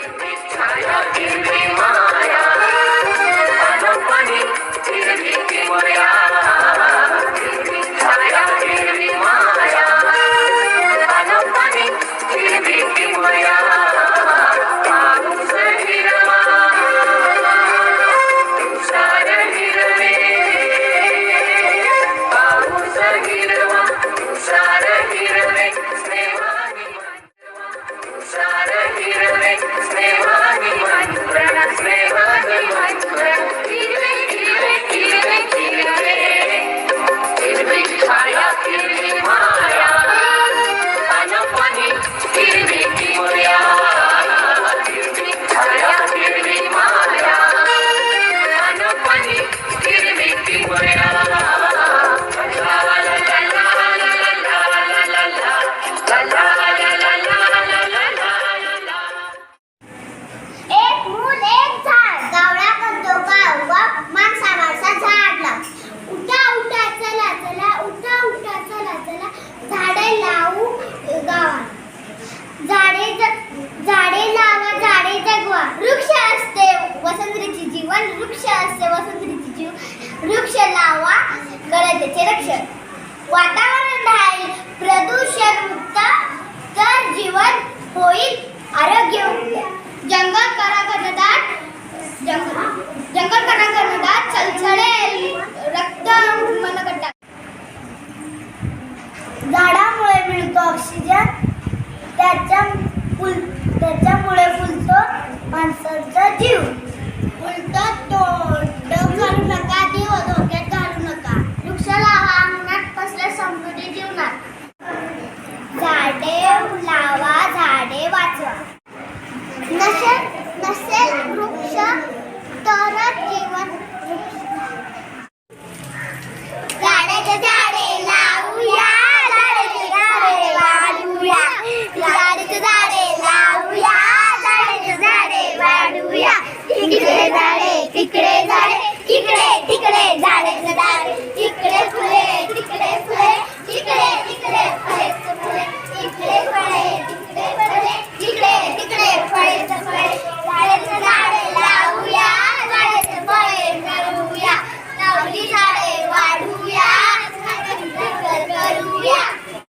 Try to keep me mine. Oxygen त्याच्या फुल त्याच्यामुळे फुलतो